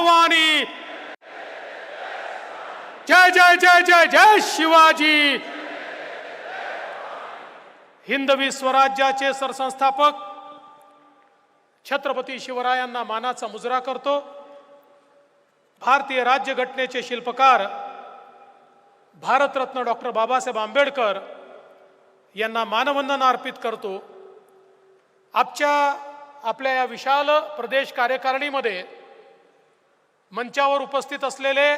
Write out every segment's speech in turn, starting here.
भवानी। जय जय जय जय जय शिवाजी। हिंदवी स्वराज्याचे सरसंस्थापक छत्रपती शिवरायांना मानाचा मुजरा करतो. भारतीय राज्यघटनेचे शिल्पकार भारतरत्न डॉक्टर बाबासाहेब आंबेडकर यांना मानवंदना अर्पित करतो. आजच्या आपल्या या विशाल प्रदेश कार्यकारिणीमध्ये मंचावर उपस्थित असलेले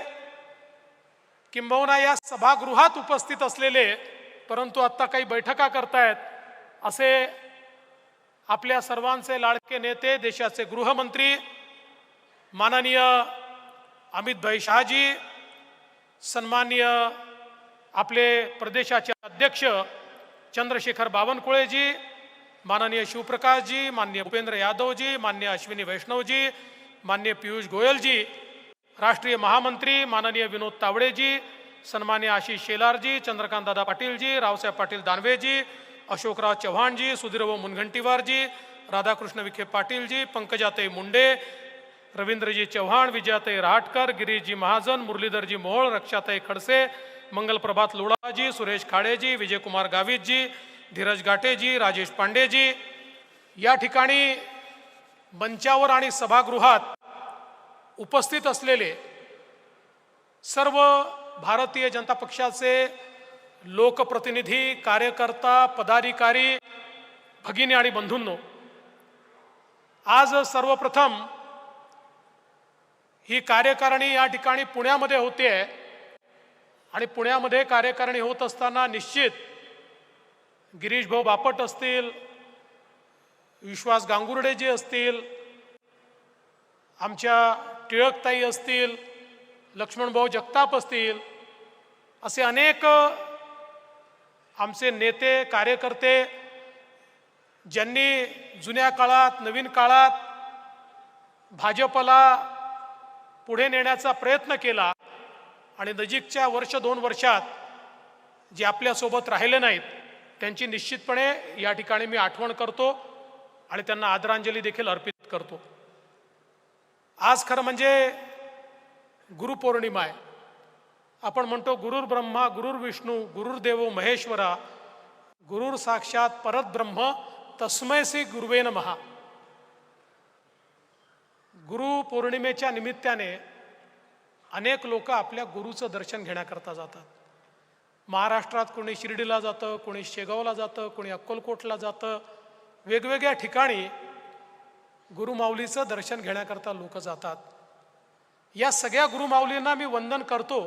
किंबहुना या सभागृहात उपस्थित असलेले परंतु आत्ता काही बैठका करतायत असे आपल्या सर्वांचे लाडके नेते देशाचे गृहमंत्री माननीय अमित भाई शहाजी सन्माननीय आपले प्रदेशाचे अध्यक्ष चंद्रशेखर बावनकुळेजी माननीय शिवप्रकाशजी माननीय भूपेंद्र यादवजी मान्य अश्विनी वैष्णवजी मान्य पियुष गोयलजी राष्ट्रीय महामंत्री माननीय विनोद तावडेजी सन्मान्य आशिष शेलारजी चंद्रकांत दादा पाटीलजी रावसाहेब पाटील दानवेजी अशोकराव चव्हाणजी सुधीरभाऊ मुनगंटीवारजी राधाकृष्ण विखे पाटीलजी पंकजाताई मुंडे रवींद्रजी चव्हाण विजयाताई रहाटकर गिरीशजी महाजन मुरलीधरजी मोहोळ रक्षाताई खडसे मंगलप्रभात लोळाजी सुरेश खाडेजी विजयकुमार गावितजी धीरज गाटेजी राजेश पांडेजी. या ठिकाणी मंचावर आणि सभागृहात उपस्थित असलेले सर्व भारतीय जनता पक्षाचे लोकप्रतिनिधी कार्यकर्ता पदाधिकारी भगिनी आणि बंधूंनो आज सर्वप्रथम ही कार्यकारिणी या ठिकाणी पुण्यामध्ये होते आणि पुण्यामध्ये कार्यकारिणी होत असताना निश्चित गिरीश भाऊ बापट असतील विश्वास गांगुर्डे जे असतील आमच्या टिळकताई असतील लक्ष्मणभाऊ जगताप असतील असे अनेक आमचे नेते कार्यकर्ते ज्यांनी जुन्या काळात नवीन काळात भाजपला पुढे नेण्याचा प्रयत्न केला आणि नजीकच्या वर्ष दोन वर्षात जे आपल्यासोबत राहिले नाहीत त्यांची निश्चितपणे या ठिकाणी मी आठवण करतो. आणि त्यांना आदरांजली देखील अर्पित करतो. आज खरं म्हणजे गुरुपौर्णिमा आहे. आपण म्हणतो गुरुर ब्रह्मा गुरुर विष्णू गुरुर्देव महेश्वरा गुरुर साक्षात परत ब्रह्म तस्मय श्री गुरुवेन महा गुरु पौर्णिमेच्या निमित्ताने अनेक लोक आपल्या गुरुचं दर्शन घेण्याकरता जातात. महाराष्ट्रात कोणी शिर्डीला जातं कोणी शेगावला जातं कोणी अक्कलकोटला जातं वेगवेगळ्या ठिकाणी गुरुमाऊलीचं दर्शन घेण्याकरता लोक जातात. या सगळ्या गुरुमाऊलींना मी वंदन करतो.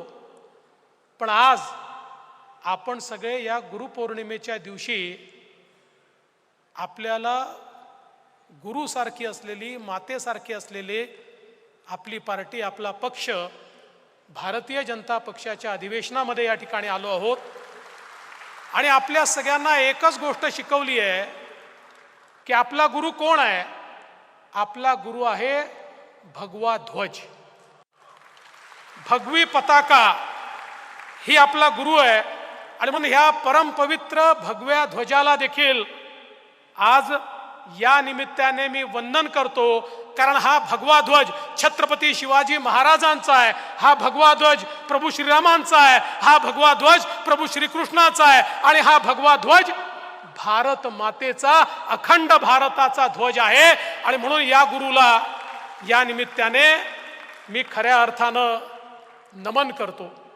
पण आज आपण सगळे या गुरुपौर्णिमेच्या दिवशी आपल्याला गुरुसारखी असलेली मातेसारखी असलेली आपली पार्टी आपला पक्ष भारतीय जनता पक्षाच्या अधिवेशनामध्ये या ठिकाणी आलो आहोत. आणि आपल्या सगळ्यांना एकच गोष्ट शिकवली आहे की आपला गुरु कोण आहे? आपला गुरु आहे भगवा ध्वज. भगवी पताका ही आपला गुरु आहे. आणि म्हणून ह्या परमपवित्र भगव्या ध्वजाला देखील आज या निमित्ताने मी वंदन करतो. कारण हा भगवा ध्वज छत्रपती शिवाजी महाराजांचा आहे. हा भगवा ध्वज प्रभू श्रीरामांचा आहे. हा भगवा ध्वज प्रभू श्रीकृष्णाचा आहे. आणि हा भगवा ध्वज भारत मातेचा अखंड भारताचा ध्वज आहे. आणि म्हणून या गुरुला या निमित्ताने मी खऱ्या अर्थानं नमन करतो.